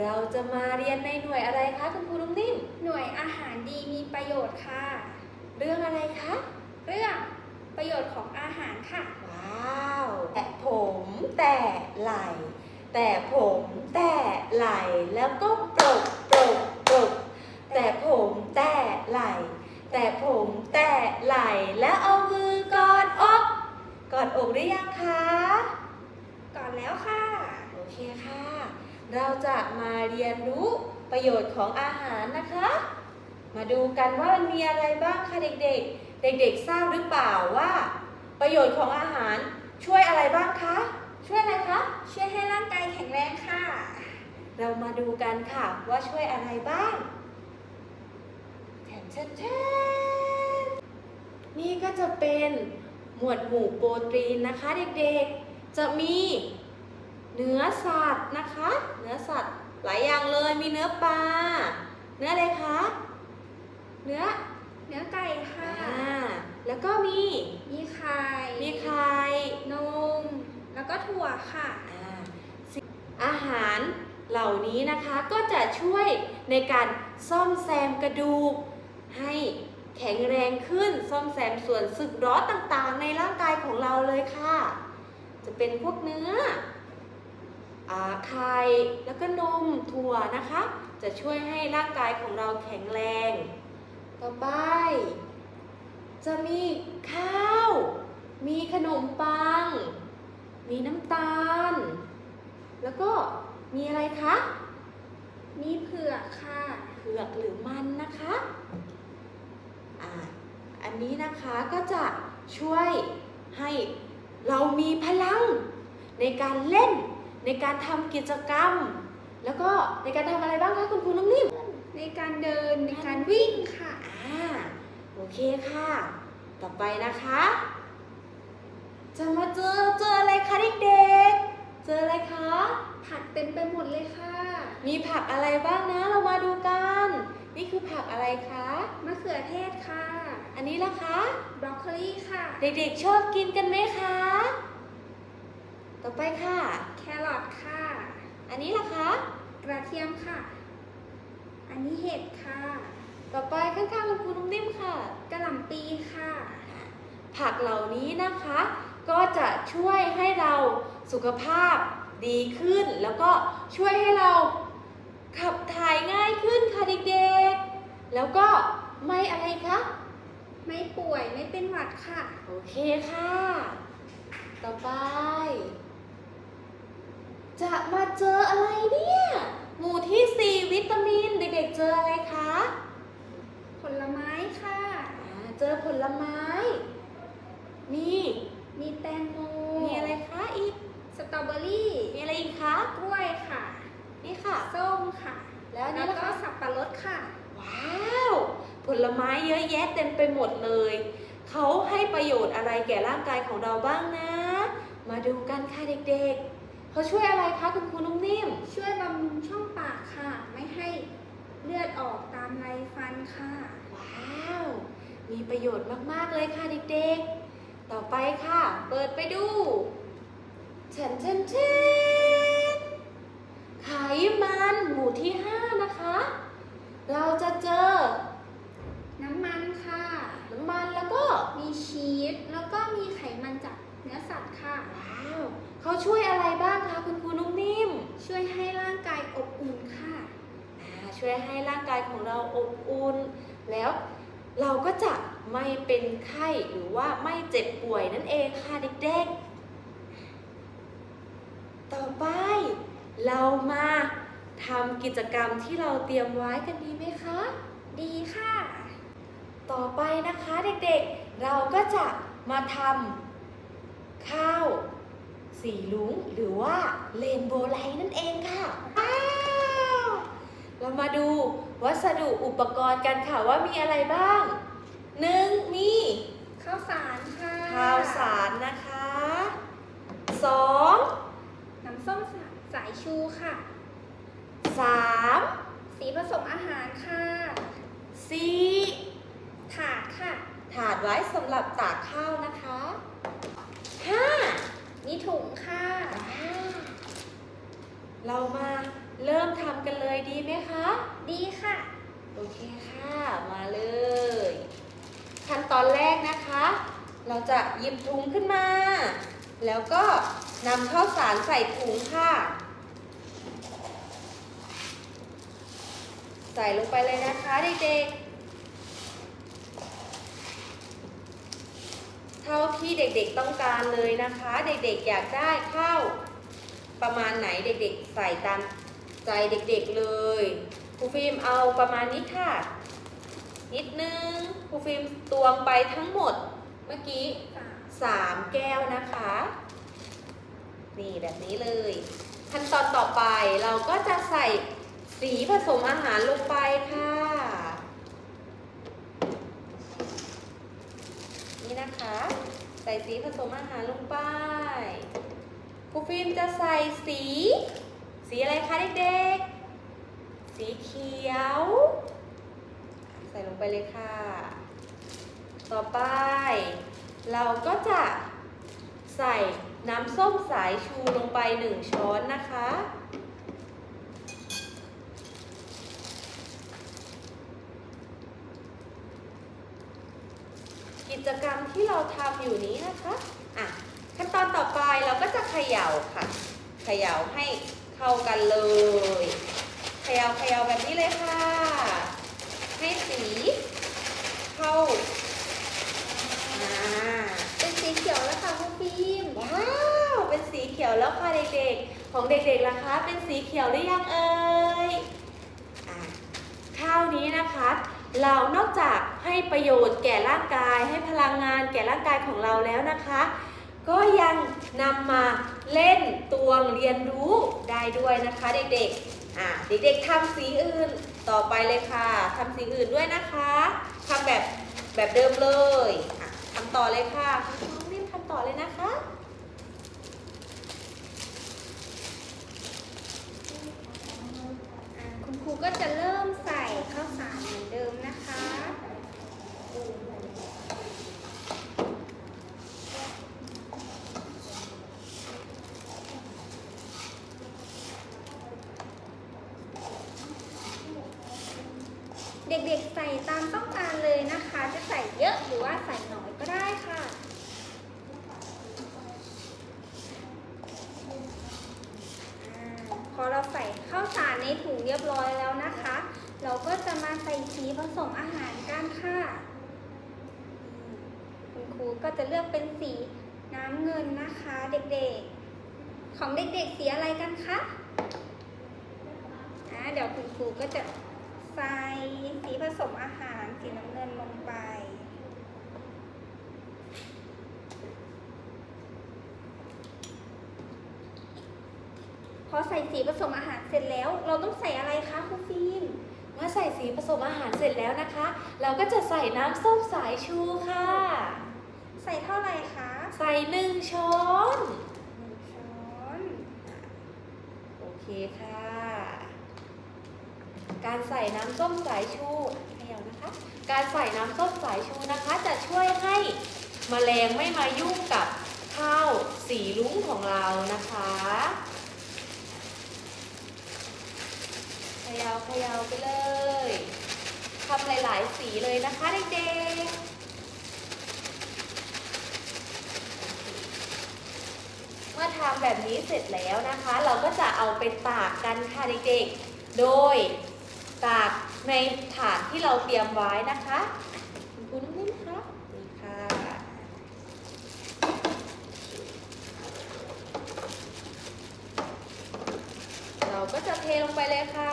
เราจะมาเรียนในหน่วยอะไรคะคุณครูนุ่มนิ่ม หน่วยอาหารดีมีประโยชน์ค่ะ เรื่องอะไรคะ เรื่องประโยชน์ของอาหารค่ะ ว้าวแต่ผมแต่ไหล แต่ผมแต่ไหลแล้วก็ปรกปรกปรกแต่ผมแต่ไหล แต่ผมแต่ไหลแล้วเอามือกอดอกกอดอกหรือยังคะ ก่อนแล้วค่ะ โอเคค่ะ เราจะมาเรียนรู้ประโยชน์ของอาหารนะคะ มาดูกันว่ามันมีอะไรบ้างค่ะเด็กๆ เด็กๆทราบหรือเปล่าว่า ประโยชน์ของอาหารช่วยอะไรบ้างคะ ช่วยอะไรคะ ช่วยให้ร่างกายแข็งแรงค่ะ เรามาดูกันค่ะว่าช่วยอะไรบ้างแทนแทนแทนนี่ก็จะเป็นหมวดหมู่โปรตีนนะคะเด็กๆ จะมี เนื้อสัตว์นะคะ เนื้อสัตว์หลายอย่างเลยมีเนื้อปลาเนื้ออะไรคะ เนื้อเนื้อไก่ค่ะ อ่าแล้วก็มีมีไข่ มีไข่นม แล้วก็ถั่วค่ะ อ่าสิ่งอาหารเหล่านี้นะคะก็จะช่วยในการซ่อมแซมกระดูก ให้แข็งแรงขึ้นซ่อมแซมส่วนสึกหร้อต่างๆ ในร่างกายของเราเลยค่ะ จะเป็นพวกเนื้ออา ไข่แล้วก็นมถั่วนะคะ จะช่วยให้ร่างกายของเราแข็งแรง ต่อไป จะมีข้าว มีขนมปัง มีน้ำตาล แล้วก็มีอะไรคะ มีเผือกค่ะ เผือกหรือมันนะคะอ่าอันนี้นะคะก็จะช่วยให้เรามีพลังในการเล่น ในการทำกิจกรรม แล้วก็ในการทำอะไรบ้างคะคุณครูน้ำนิ่มในการเดินในการวิ่งค่ะอ่าโอเคค่ะ ต่อไปนะคะ จะมาเจอเจออะไรคะเด็กๆ เจออะไรคะ ผักเต็มไปหมดเลยค่ะ มีผักอะไรบ้างนะ เรามาดูกัน นี่คือผักอะไรคะมะเขือเทศค่ะ อันนี้ล่ะคะ บรอกโคลีค่ะ เด็กๆชอบกินกันไหมคะ ต่อไปค่ะ แครอทค่ะ อันนี้ล่ะคะ กระเทียมค่ะ อันนี้เห็ดค่ะ ต่อไปข้างๆคุณครูนุ่มนิ่มค่ะกระหล่ำปีค่ะ ผักเหล่านี้นะคะ ก็จะช่วยให้เราสุขภาพดีขึ้น แล้วก็ช่วยให้เราขับถ่ายง่ายขึ้นค่ะเด็กๆ แล้วก็ไม่อะไรคะ ไม่ป่วยไม่เป็นหวัดค่ะ โอเคค่ะ ต่อไป จะมาเจออะไรเนี่ย หมู่ที่ 4 วิตามินเด็กๆเจออะไรคะ ผลไม้ค่ะ อ่า เจอผลไม้มีมีแตงโมมีอะไรคะอีก สตรอเบอรี่ มีอะไรอีกคะ กล้วยค่ะ นี่ค่ะ ส้มค่ะ แล้วอันแล้นี้วล่ะก็คะสับปะรดค่ะ ว้าว ผลไม้เยอะแยะเต็มไปหมดเลย เขาให้ประโยชน์อะไรแก่ร่างกายของเราบ้างนะ มาดูกันค่ะเด็กๆ เขาช่วยอะไรคะคุณครูนุ่มนิ่ม ช่วยบำรุงช่องปากค่ะ ไม่ให้เลือดออกตามไรฟันค่ะ ว้าว มีประโยชน์มาก ๆ เลยค่ะเด็กๆ ต่อไปค่ะ เปิดไปดูเชนเชนเชนไขมันหมู่ที่ 5 นะคะ เราจะเจอ น้ำมันค่ะ น้ำมันแล้วก็มีชีสแล้วก็มีไขมันจากเนื้อสัตว์ค่ะ ว้าว เขาช่วยอะไรบ้างคะคุณครูนุ่มนิ่ม ช่วยให้ร่างกายอบอุ่นค่ะอ่าช่วยให้ร่างกายของเราอบอุ่น แล้วเราก็จะไม่เป็นไข้หรือว่าไม่เจ็บป่วยนั่นเองค่ะเด็กๆ ต่อไปเรามาทำกิจกรรมที่เราเตรียมไว้กันดีไหมคะ ดีค่ะ ต่อไปนะคะเด็กๆ เราก็จะมาทำข้าว สีลุงหรือว่าเรนโบว์ไลท์นั่นเองค่ะว้าวเรามาดูวัสดุอุปกรณ์กันค่ะว่ามีอะไรบ้างหนึ่งมีข้าวสารค่ะข้าวสารนะคะสองน้ำส้มสายชูค่ะสามสีผสมอาหารค่ะสี่ถาดค่ะ ถาดไว้สำหรับตากข้าวนะคะห้า มีถุงค่ะ เรามาเริ่มทำกันเลยดีไหมคะ ดีค่ะ โอเคค่ะ มาเลย ขั้นตอนแรกนะคะ เราจะหยิบถุงขึ้นมา แล้วก็นำข้าวสารใส่ถุงค่ะ ใส่ลงไปเลยนะคะเด็กๆ เท่าที่เด็กๆต้องการเลยนะคะ เด็กๆอยากได้ข้าวประมาณไหนเด็กๆ ใส่ตามใจเด็กๆเลยครูฟิล์มเอาประมาณนี้ค่ะ นิดนึงครูฟิล์มตวงไปทั้งหมดเมื่อกี้3แก้วนะคะ นี่แบบนี้เลย ขั้นตอนต่อไปเราก็จะใส่สีผสมอาหารลงไปค่ะ นะคะ ใส่สีผสมอาหารลงไปครูฟิล์มจะใส่สี สีอะไรคะเด็กๆ สีเขียว ใส่ลงไปเลยค่ะ ต่อไป เราก็จะใส่น้ำส้มสายชูลงไป1ช้อนนะคะ กิจกรรมที่เราทำอยู่นี้นะคะอะขั้นตอนต่อไปเราก็จะเขย่าค่ะ เขย่าให้เข้ากันเลย เขย่าเขย่าแบบนี้เลยค่ะ ให้สีเข้ามาเป็นสีเขียวแล้วค่ะคุณฟิล์มว้าวเป็นสีเขียวแล้วค่ะเด็กๆ ของเด็กๆล่ะคะ เป็นสีเขียวหรือยังเอ่ยอะข้าวนี้นะคะ เรานอกจากให้ประโยชน์แก่ร่างกาย ให้พลังงานแก่ร่างกายของเราแล้วนะคะ ก็ยังนำมาเล่นตวงเรียนรู้ได้ด้วยนะคะเด็กๆอะเด็กๆทำสีอื่นต่อไปเลยค่ะทำสีอื่นด้วยนะคะทำแบบแบบเดิมเลยอะทำต่อเลยค่ะคุณครูนิ่มทำต่อเลยนะคะคุณครูก็จะเริ่มใส่ข้าวสารเหมือนเดิมนะคะ เด็กๆใส่ตามต้องการเลยนะคะ จะใส่เยอะหรือว่าใส่น้อยก็ได้ค่ะ พอเราใส่ข้าวสารในถุงเรียบร้อยแล้วนะคะ เราก็จะมาใส่สีผสมอาหารกันค่ะ คุณครูก็จะเลือกเป็นสีน้ำเงินนะคะ เด็กๆ ของเด็กๆสีอะไรกันคะอ่าเดี๋ยวคุณครูก็จะ ใส่สีผสมอาหารสีน้ำเงินลงไปพอใส่สีผสมอาหารเสร็จแล้ว เราต้องใส่อะไรคะครูฟิล์มเมื่อใส่สีผสมอาหารเสร็จแล้วนะคะ เราก็จะใส่น้ำส้มสายชูค่ะ ใส่เท่าไหร่คะ ใส่หนึ่งช้อนหนึ่งช้อน โอเคค่ะ การใส่น้ำส้มสายชูเขย่านะคะ การใส่น้ำส้มสายชูนะคะ จะช่วยให้แมลงไม่มายุ่งกับข้าวสีลุ้งของเรานะคะเขย่าเขย่าไปเลยทำหลาย ๆ สีเลยนะคะเด็กๆเมื่อทำแบบนี้เสร็จแล้วนะคะ เราก็จะเอาไปตากกันค่ะเด็กๆ โดย จากในถาดที่เราเตรียมไว้นะคะคุณครูนุ่มนิ่มคะนี่ค่ะเราก็จะเทลงไปเลยค่ะ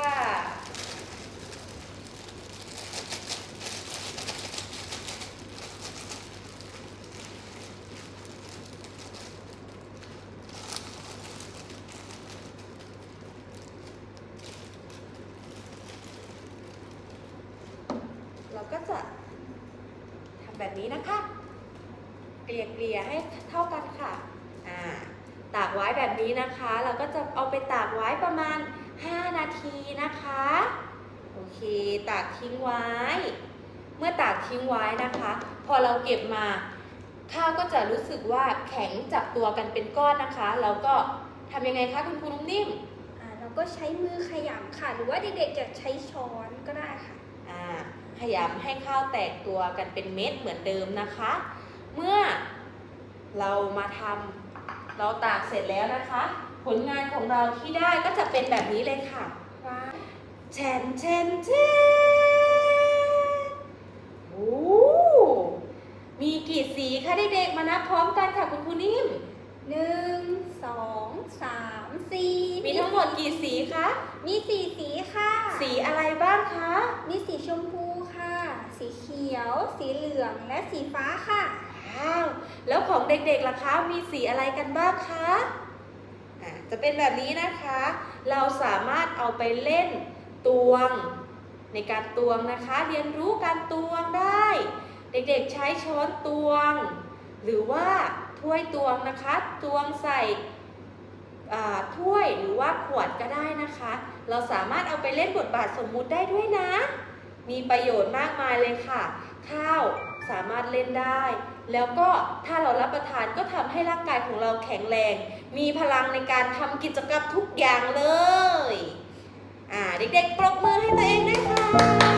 เราก็จะทำ แบบนี้นะคะ เกลี่ยเกลี่ยให้เท่ากันค่ะอ่าตากไว้แบบนี้นะคะ เราก็จะเอาไปตากไว้ประมาณ 5 นาทีนะคะ โอเค ตากทิ้งไว้ เมื่อตากทิ้งไว้นะคะ พอเราเก็บมา ข้าวก็จะรู้สึกว่าแข็งจับตัวกันเป็นก้อนนะคะ แล้วก็ทำยังไงคะคุณครูนุ่มนิ่มอ่าเราก็ใช้มือขยำค่ะ หรือว่าเด็กๆจะใช้ช้อนก็ได้ค่ะ อ่า พยายามให้ข้าวแตกตัวกันเป็นเม็ดเหมือนเดิมนะคะ เมื่อเรามาทำเราตากเสร็จแล้วนะคะ ผลงานของเราที่ได้ก็จะเป็นแบบนี้เลยค่ะว้าวแชนแชนแชนโอ้มีกี่สีคะเด็กๆมานับพร้อมกันค่ะคุณครูนิ่มหนึ่งสองสามสี่มีทั้งหมดกี่สีคะ มีสี่สีค่ะ สีอะไรบ้างคะ มีสีชมพูค่ะสีเขียว สีเหลืองและสีฟ้าค่ะว้าวแล้วของเด็กๆล่ะคะมีสีอะไรกันบ้างคะะจะเป็นแบบนี้นะคะ เราสามารถเอาไปเล่นตวง ในการตวงนะคะ เรียนรู้การตวงได้ เด็กๆใช้ช้อนตวง หรือว่าถ้วยตวงนะคะ ตวงใส่ถ้วยหรือว่าขวดก็ได้นะคะ เราสามารถเอาไปเล่นบทบาทสมมุติได้ด้วยนะ มีประโยชน์มากมายเลยค่ะ ข้าวสามารถเล่นได้ แล้วก็ถ้าเรารับประทานก็ทำให้ร่างกายของเราแข็งแรง มีพลังในการทำกิจกรรมทุกอย่างเลย อ่าเด็กๆปรบมือให้ตัวเอง